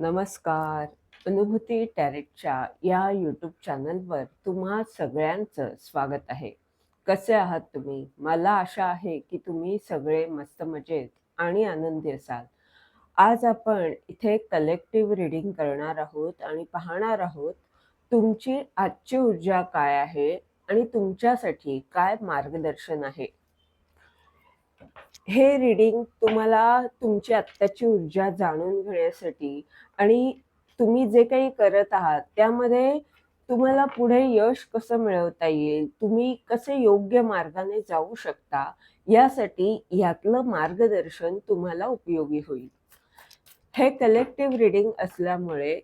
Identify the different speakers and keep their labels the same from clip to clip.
Speaker 1: नमस्कार. अनुभूती टॅरेटच्या या यूट्यूब चॅनलवर तुम्हा सगळ्यांचं स्वागत आहे. कसे आहात तुम्ही? मला आशा आहे की तुम्ही सगळे मस्त मजेत आणि आनंदी असाल. आज आपण इथे कलेक्टिव्ह रिडिंग करणार आहोत आणि पाहणार आहोत तुमची आजची ऊर्जा काय आहे आणि तुमच्यासाठी काय मार्गदर्शन आहे? हे रिडिंग तुम्हाला तुमची आत्ताची ऊर्जा जाणून घेण्यासाठी आणि तुम्ही जे काही करत आहात त्यामध्ये तुम्हाला पुढे यश कसं मिळवता येईल तुम्ही कसे योग्य मार्गाने जाऊ शकता यासाठी यातलं मार्गदर्शन तुम्हाला उपयोगी होईल. हे कलेक्टिव्ह रिडिंग असल्यामुळे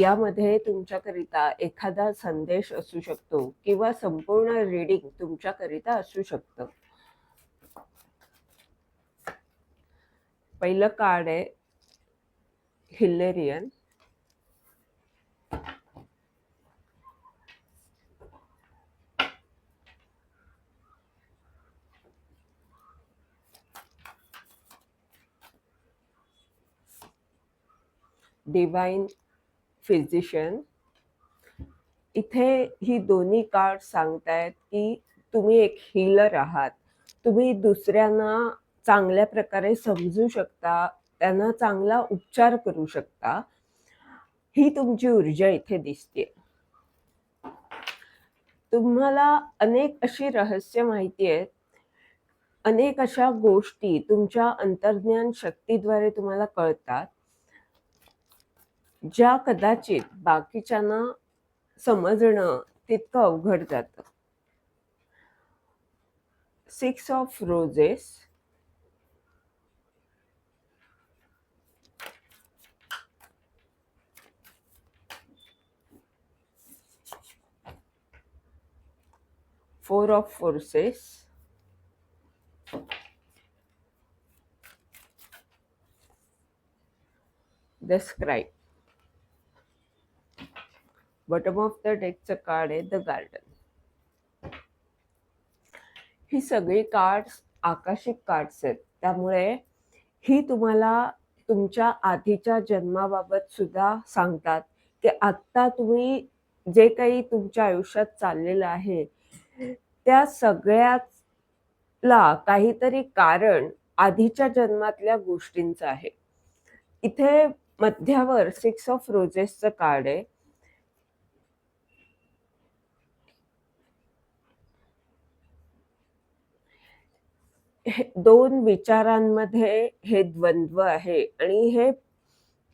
Speaker 1: यामध्ये तुमच्याकरिता एखादा संदेश असू शकतो किंवा संपूर्ण रिडिंग तुमच्याकरिता असू शकतं. पहिलं कार्ड आहे हिलेरियन. डिवाइन फिजिशियन इथे ही दोन्ही कार्ड सांगतायत की तुम्ही एक हिलर आहात. तुम्ही दुसऱ्यांना चांगल्या प्रकारे समजू शकता त्यांना चांगला उपचार करू शकता ही तुमची ऊर्जा इथे दिसते. तुम्हाला अनेक अशी रहस्य माहिती आहेत. अनेक अशा गोष्टी तुमच्या अंतर्ज्ञान शक्तीद्वारे तुम्हाला कळतात ज्या कदाचित बाकीच्यांना समजणं तितकं अवघड जातं. Six of roses four of forces the scribe bottom of the deckचं कार्ड आहे द गार्डन ही सगळी कार्ड्स आकाशिक कार्ड्स आहेत. त्यामुळे ही तुम्हाला तुमच्या आधीच्या जन्माबाबत सुद्धा सांगतात की आत्ता तुम्ही जे काही तुमच्या आयुष्यात चाललेलं आहे त्या सगळ्याला काहीतरी कारण आधीच्या जन्मातल्या गोष्टींचं आहे. इथे मध्यावर सिक्स ऑफ रोजेसचं कार्ड आहे. हे दोन विचारांमध्ये हे द्वंद्व आहे आणि हे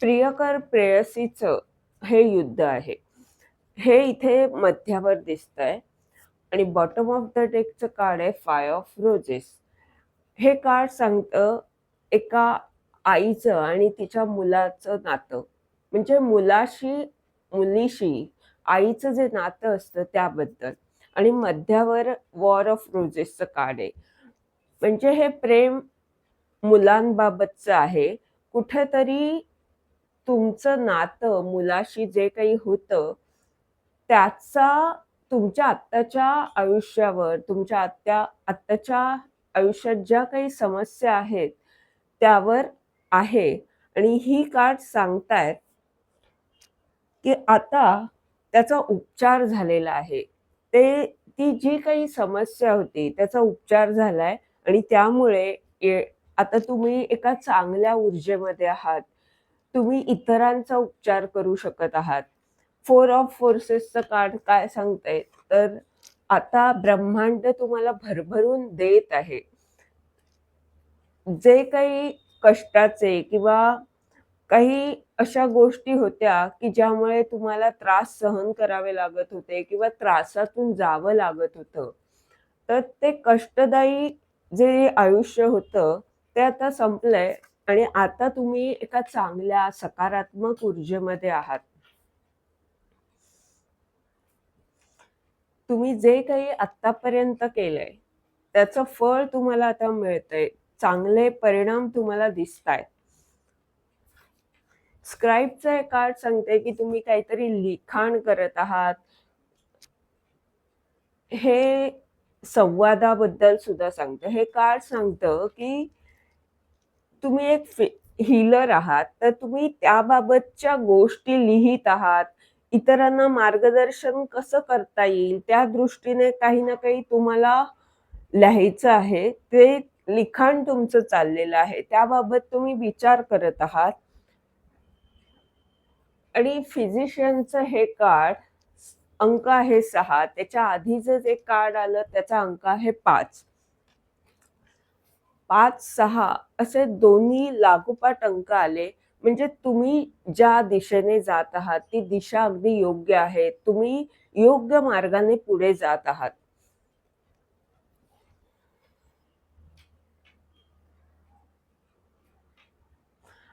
Speaker 1: प्रियकर प्रेयसीचं हे युद्ध आहे. हे इथे मध्यावर दिसतंय. आणि बॉटम ऑफ द डेकचं कार्ड आहे फाय ऑफ रोजेस हे कार्ड सांगतं एका आईचं आणि तिच्या मुलाचं नातं. म्हणजे मुलाशी मुलीशी आईचं जे नातं असतं त्याबद्दल. आणि मध्यावर वॉर ऑफ रोजेसचं कार्ड आहे. म्हणजे हे प्रेम मुलांबाबतचं आहे. कुठेतरी तुमचं नातं मुलाशी जे काही होतं त्याचा तुमच्या आत्ताच्या आयुष्यावर तुमच्या आत्या आत्ताच्या आयुष्यात ज्या काही समस्या आहेत त्यावर आहे. आणि ही कार्ड सांगतायत की आता त्याचा उपचार झालेला आहे. ते ती जी काही समस्या होती त्याचा उपचार झालाय आणि त्यामुळे आता तुम्ही एका चांगल्या ऊर्जेमध्ये आहात. तुम्ही इतरांचा उपचार करू शकत आहात. फोर ऑफ फोर्सेसचं कार्ड काय सांगताय? तर आता ब्रह्मांड तुम्हाला भरभरून देत आहे. जे काही कष्टाचे किंवा काही अशा गोष्टी होत्या की ज्यामुळे तुम्हाला त्रास सहन करावे लागत होते किंवा त्रासातून जावं लागत होतं तर ते कष्टदायी जे आयुष्य होतं ते आता संपलंय आणि आता तुम्ही एका चांगल्या सकारात्मक ऊर्जेमध्ये आहात. तुम्ही जे काही आतापर्यंत केलंय त्याचं फळ तुम्हाला आता मिळतंय. चांगले परिणाम तुम्हाला दिसत आहेत स्क्राईबचं कार्ड सांगते की तुम्ही काहीतरी लिखाण करत आहात. हे संवादाबद्दल सुद्धा सांगतं. हे कार्ड सांगतं की तुम्ही एक हिलर आहात. तर तुम्ही त्याबाबतच्या गोष्टी लिहित आहात. इतरांना मार्गदर्शन कसं करता येईल त्या दृष्टीने काही ना काही तुम्हाला लिहायचं आहे. ते लिखाण तुमचं चाललेलं आहे. त्याबाबत तुम्ही विचार करत आहात. आणि फिजिशियनचं हे कार्ड अंक आहे सहा. त्याच्या आधीचं जे कार्ड आलं त्याचा अंक आहे पाच. पाच सहा असे दोन्ही लागोपाठ अंक आले. म्हणजे तुम्ही ज्या दिशेने जात आहात ती दिशा अगदी योग्य आहे. तुम्ही योग्य मार्गाने पुढे जात आहात.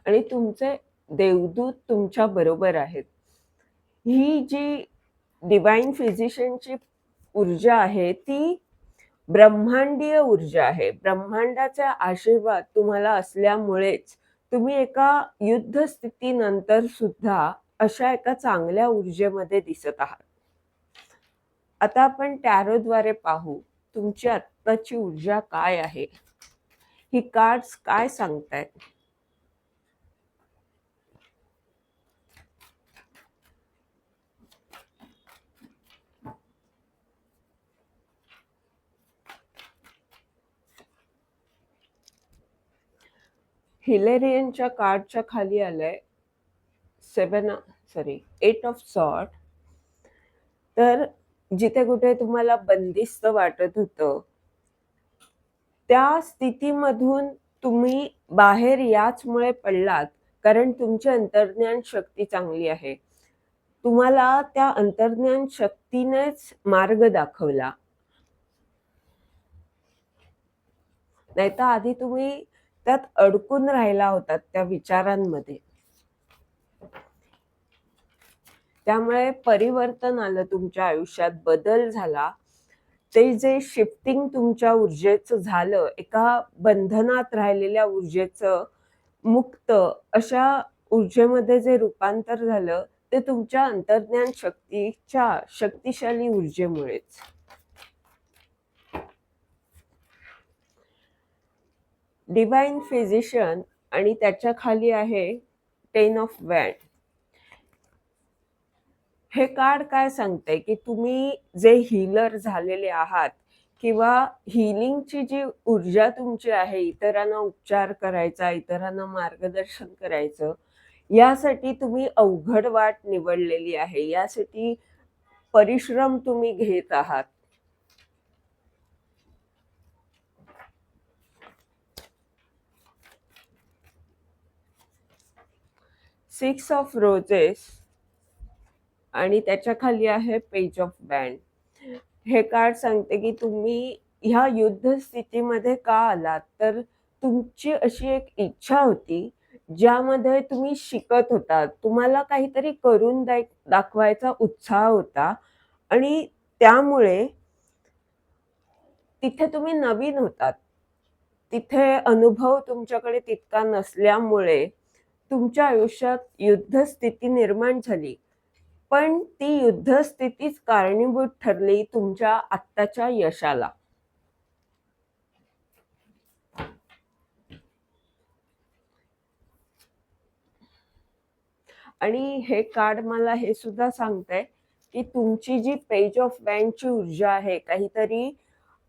Speaker 1: आणि तुमचे देवदूत तुमच्या बरोबर आहेत. ही जी डिवाइन फिजिशियनची ऊर्जा आहे ती ब्रह्मांडीय ऊर्जा आहे. ब्रह्मांडाचा आशीर्वाद तुम्हाला असल्यामुळेच तुम्ही एका युद्ध स्थितीनंतर सुद्धा अशा एका चांगल्या ऊर्जेमध्ये दिसत आहात. आता आपण टॅरोद्वारे पाहू तुमची आत्ताची ऊर्जा काय आहे? ही कार्ड्स काय सांगतायत? हिलेरियनच्या कार्डच्या खाली आलंय. Seven sorry eight of sword तर जिथे कुठे तुम्हाला बंदिस्त वाटत होतं त्या स्थितीमधून तुम्ही बाहेर याचमुळे पडलात कारण तुमची अंतर्ज्ञान शक्ती चांगली आहे. तुम्हाला त्या अंतर्ज्ञान शक्तीनेच मार्ग दाखवला. नाहीतर आधी तुम्ही त्यात अडकून राहिला होतात त्या विचारांमध्ये. त्यामुळे परिवर्तन आलं तुमच्या आयुष्यात बदल झाला. ते जे शिफ्टिंग तुमच्या ऊर्जेचं झालं एका बंधनात राहिलेल्या ऊर्जेचं मुक्त अशा ऊर्जेमध्ये जे रूपांतर झालं ते तुमच्या अंतर्ज्ञान शक्तीच्या शक्तिशाली ऊर्जेमुळेच. डिवाइन फिजिशियन आणि त्याच्याखाली आहे टेन ऑफ वॅन हे कार्ड काय सांगते की तुम्ही जे हिलर झालेले आहात किंवा हिलिंगची जी ऊर्जा तुमची आहे इतरांना उपचार करायचा इतरांना मार्गदर्शन करायचं यासाठी तुम्ही अवघड वाट निवडलेली आहे. यासाठी परिश्रम तुम्ही घेत आहात. सिक्स ऑफ रोजेस आणि त्याच्याखाली आहे पेज ऑफ बँड. हे कार्ड सांगते की तुम्ही ह्या युद्ध स्थितीमध्ये का आलात? तर तुमची अशी एक इच्छा होती ज्यामध्ये तुम्ही शिकत होता. तुम्हाला काहीतरी करून दाखवायचा उत्साह होता आणि त्यामुळे तिथे तुम्ही नवीन होतात. तिथे अनुभव तुमच्याकडे तितका नसल्यामुळे तुमच्या आयुष्यात युद्धस्थिती निर्माण झाली. पण ती युद्धस्थितीच कारणीभूत ठरली तुमच्या आत्ताच्या यशाला. आणि हे कार्ड मला हे सुद्धा सांगतंय की तुमची जी पेज ऑफ बँडची ऊर्जा आहे काहीतरी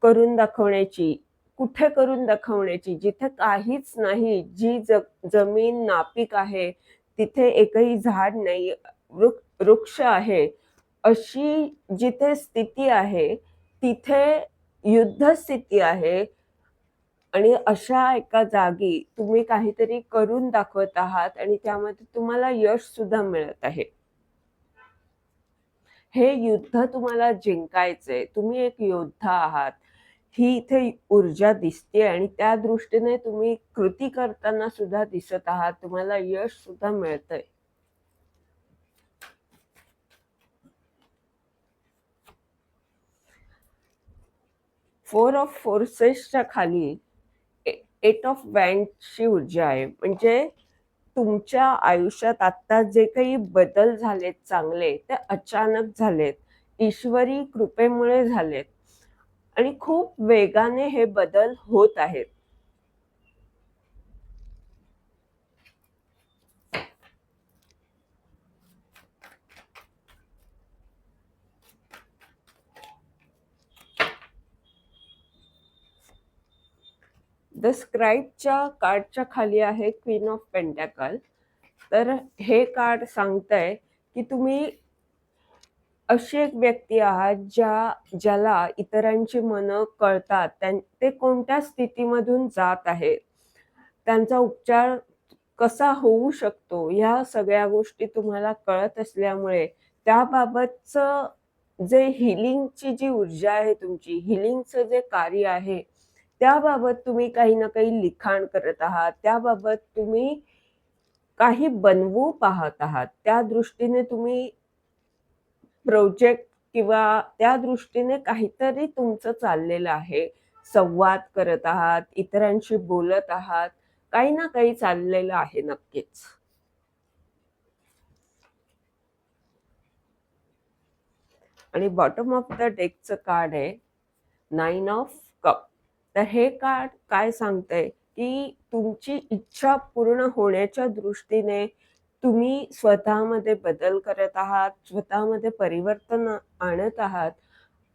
Speaker 1: करून दाखवण्याची कुठे करून दाखवण्याची जिथे काहीच नाही जी ज जमीन नापीक आहे तिथे एकही झाड नाही वृक्ष आहे अशी जिथे स्थिती आहे तिथे युद्ध स्थिती आहे. आणि अशा एका जागी तुम्ही काहीतरी करून दाखवत आहात आणि त्यामध्ये तुम्हाला यश सुद्धा मिळत आहे. हे युद्ध तुम्हाला जिंकायचंय. तुम्ही एक योद्धा आहात. ही इथे ऊर्जा दिसते आणि त्या दृष्टीने तुम्ही कृती करताना सुद्धा दिसत आहात. तुम्हाला यश सुद्धा मिळतंय. फोर ऑफ फोर्सेसच्या खाली एट ऑफ बँडची ऊर्जा आहे. म्हणजे तुमच्या आयुष्यात आता जे काही बदल झालेत चांगले ते अचानक झालेत. ईश्वरी कृपेमुळे झालेत. आणि खूप वेगाने हे बदल होत आहेत. द स्क्राईबच्या कार्डच्या खाली आहे क्वीन ऑफ पेंटॅकल तर हे कार्ड सांगतंय की तुम्ही अशी एक व्यक्ती आहात ज्या ज्याला इतरांची मनं कळतात त्यां ते कोणत्या स्थितीमधून जात आहेत? त्यांचा उपचार कसा होऊ शकतो? ह्या सगळ्या गोष्टी तुम्हाला कळत असल्यामुळे त्याबाबतचं जे हिलिंगची जी ऊर्जा आहे तुमची हिलिंगचं जे कार्य आहे त्याबाबत तुम्ही काही ना काही लिखाण करत आहात. त्याबाबत तुम्ही काही बनवू पाहत आहात. त्या दृष्टीने तुम्ही प्रोजेक्ट किंवा त्या दृष्टीने काहीतरी तुमचं चाललेलं आहे. संवाद करत आहात इतरांशी बोलत आहात काही ना काही चाललेलं आहे नक्कीच. आणि बॉटम ऑफ द डेकचं कार्ड आहे नाईन ऑफ कप तर हे कार्ड काय सांगतंय? की तुमची इच्छा पूर्ण होण्याच्या दृष्टीने तुम्ही स्वतःमध्ये बदल करत आहात स्वतःमध्ये परिवर्तन आणत आहात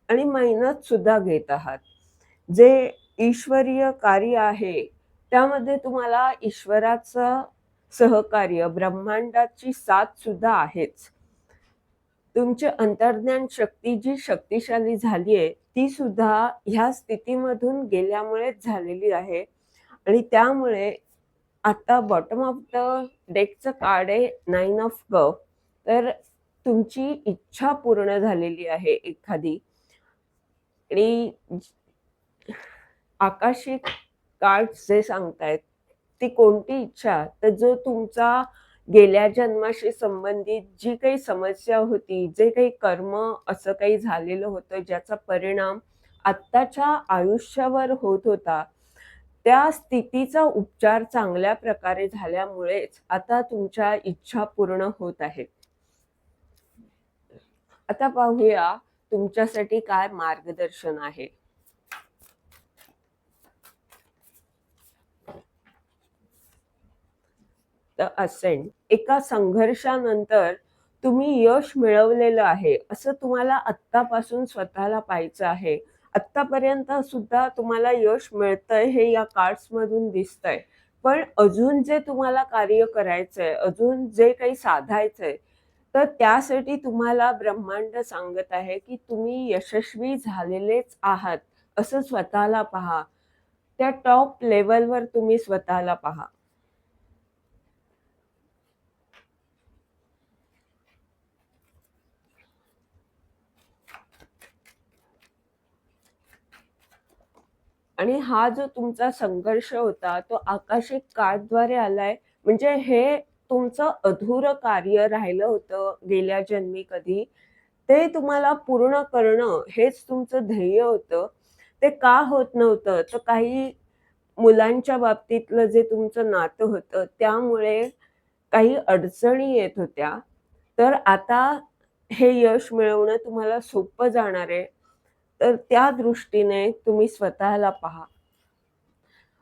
Speaker 1: आणि मेहनत सुद्धा घेत आहात. जे ईश्वरीय कार्य आहे त्यामध्ये तुम्हाला ईश्वराचं सहकार्य ब्रह्मांडाची साथ सुद्धा आहेच. तुमची अंतर्ज्ञान शक्ती जी शक्तिशाली झाली आहे ती सुद्धा ह्या स्थितीमधून गेल्यामुळेच झालेली आहे. आणि त्यामुळे आता बॉटम ऑफ द डेकचं कार्ड आहे नाईन ऑफ कप तर तुमची इच्छा पूर्ण झालेली आहे एखादी. आणि आकाशिक कार्ड जे सांगतायत ती कोणती इच्छा? तर जो तुमचा गेल्या जन्माशी संबंधित जी काही समस्या होती जे काही कर्म असं काही झालेलं होतं ज्याचा परिणाम आत्ताच्या आयुष्यावर होत होता त्या स्थितीचा उपचार चांगल्या प्रकारे झाल्यामुळेच आता तुमच्या इच्छा पूर्ण होत आहेत. आता पाहूया तुमच्यासाठी काय मार्गदर्शन आहे. असेंट एका संघर्षानंतर तुम्ही यश मिळवलेलं आहे. असं तुम्हाला आत्तापासून स्वतःला पाहायचं आहे. आत्तापर्यंत सुद्धा तुम्हाला यश मिळतंय हे या कार्ड्समधून दिसतंय. पण अजून जे तुम्हाला कार्य करायचंय अजून जे काही साधायचंय तर त्यासाठी तुम्हाला ब्रह्मांड सांगत आहे की तुम्ही यशस्वी झालेलेच आहात. असं स्वतःला पहा. त्या टॉप लेवलवर तुम्ही स्वतःला पहा. आणि हा जो तुमचा संघर्ष होता तो आकाशिक काळद्वारे आलाय. म्हणजे हे तुमचं अधुरं कार्य राहिलं होतं गेल्या जन्मी कधी. ते तुम्हाला पूर्ण करणं हेच तुमचं ध्येय होतं. ते का होत नव्हतं? तर काही मुलांच्या बाबतीतलं जे तुमचं नातं होतं त्यामुळे काही अडचणी येत होत्या. तर आता हे यश मिळवणं तुम्हाला सोपं जाणार आहे. तर त्या दृष्टीने तुम्ही स्वतःला पहा.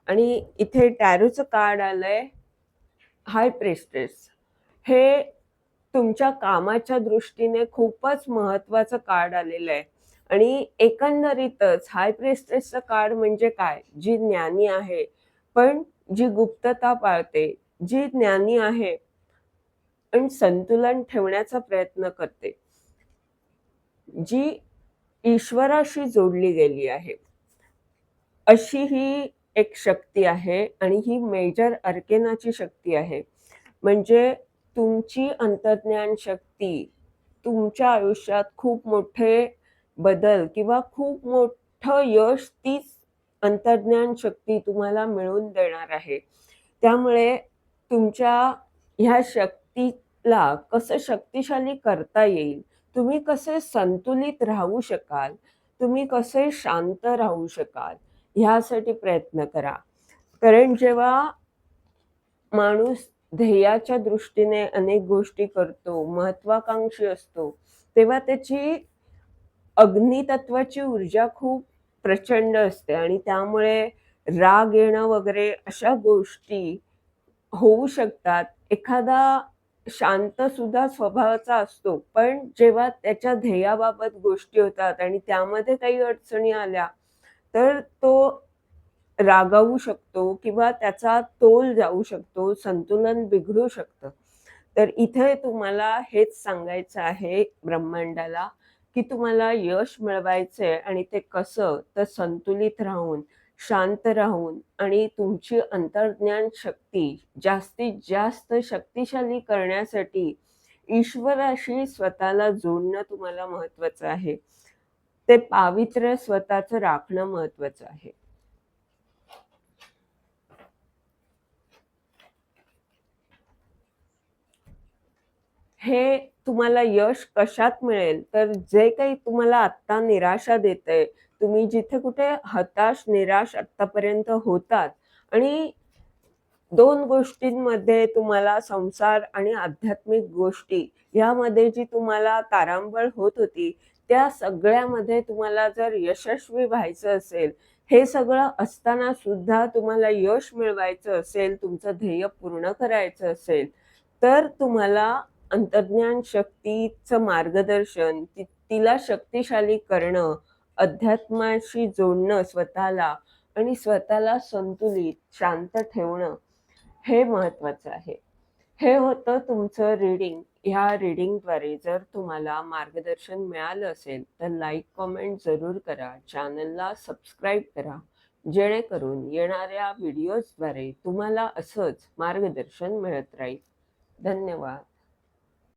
Speaker 1: आणि इथे टॅरोचं कार्ड आलंय. हाय प्रेस्टेस हे तुमच्या कामाच्या दृष्टीने खूपच महत्वाचं कार्ड आलेलं आहे. आणि एकंदरीतच हाय प्रेस्टेसचं कार्ड म्हणजे काय? जी ज्ञानी आहे. पण जी गुप्तता पाळते जी ज्ञानी आहे आणि संतुलन ठेवण्याचा प्रयत्न करते. जी ईश्वराशी जोडली गेली आहे. अशी ही एक शक्ती आहे आणि ही मेजर अर्केनाची शक्ती आहे. म्हणजे तुमची अंतर्ज्ञान शक्ती तुमच्या आयुष्यात खूप मोठे बदल किंवा खूप मोठं यश तीच अंतर्ज्ञान शक्ती तुम्हाला मिळवून देणार आहे. त्यामुळे तुमच्या ह्या शक्तीला कसं शक्तिशाली करता येईल तुम्ही कसे संतुलित राहू शकाल? तुम्ही कसे शांत राहू शकाल? ह्यासाठी प्रयत्न करा. कारण जेव्हा माणूस ध्येयाच्या दृष्टीने अनेक गोष्टी करतो महत्वाकांक्षी असतो तेव्हा त्याची अग्नितत्वाची ऊर्जा खूप प्रचंड असते आणि त्यामुळे राग येणं वगैरे अशा गोष्टी होऊ शकतात. एखादा शांत सुद्धा स्वभावाचा असतो. पण जेव्हा त्याच्या ध्येयाबाबत गोष्टी होतात आणि त्यामध्ये काही अडचणी आल्या तर तो रागावू शकतो किंवा त्याचा तोल जाऊ शकतो संतुलन बिघडू शकतं. तर इथे तुम्हाला हेच सांगायचं आहे ब्रह्मांडाला की तुम्हाला यश मिळवायचंय आणि ते कसं? तर संतुलित राहून शांत राहून आणि तुमची अंतर्ज्ञान शक्ती जास्तीत जास्त शक्तिशाली करण्यासाठी ईश्वराशी स्वतःला जोडणं तुम्हाला महत्वाचं आहे. ते पावित्र्य स्वतःचं राखणं महत्वाचं आहे. हे तुम्हाला यश कशात मिळेल? तर जे काही तुम्हाला आत्ता निराशा देतंय तुम्ही जिथे कुठे हताश निराश आत्तापर्यंत होतात आणि दोन गोष्टींमध्ये तुम्हाला संसार आणि आध्यात्मिक गोष्टी यामध्ये जी तुम्हाला तारांबळ होत होती त्या सगळ्यामध्ये तुम्हाला जर यशस्वी व्हायचं असेल हे सगळं असताना सुद्धा तुम्हाला यश मिळवायचं असेल तुमचं ध्येय पूर्ण करायचं असेल तर तुम्हाला अंतर्ज्ञान शक्तीचं मार्गदर्शन ती तिला शक्तिशाली करणं अध्यात्माशी जोडणं स्वतःला आणि स्वतःला संतुलित शांत ठेवणं हे महत्त्वाचं आहे. हे होतं तुमचं रीडिंग ह्या रीडिंगद्वारे जर तुम्हाला मार्गदर्शन मिळालं असेल तर लाईक कॉमेंट जरूर करा. चॅनलला सबस्क्राईब करा. जेणेकरून येणाऱ्या व्हिडिओजद्वारे तुम्हाला असंच मार्गदर्शन मिळत राहील. धन्यवाद.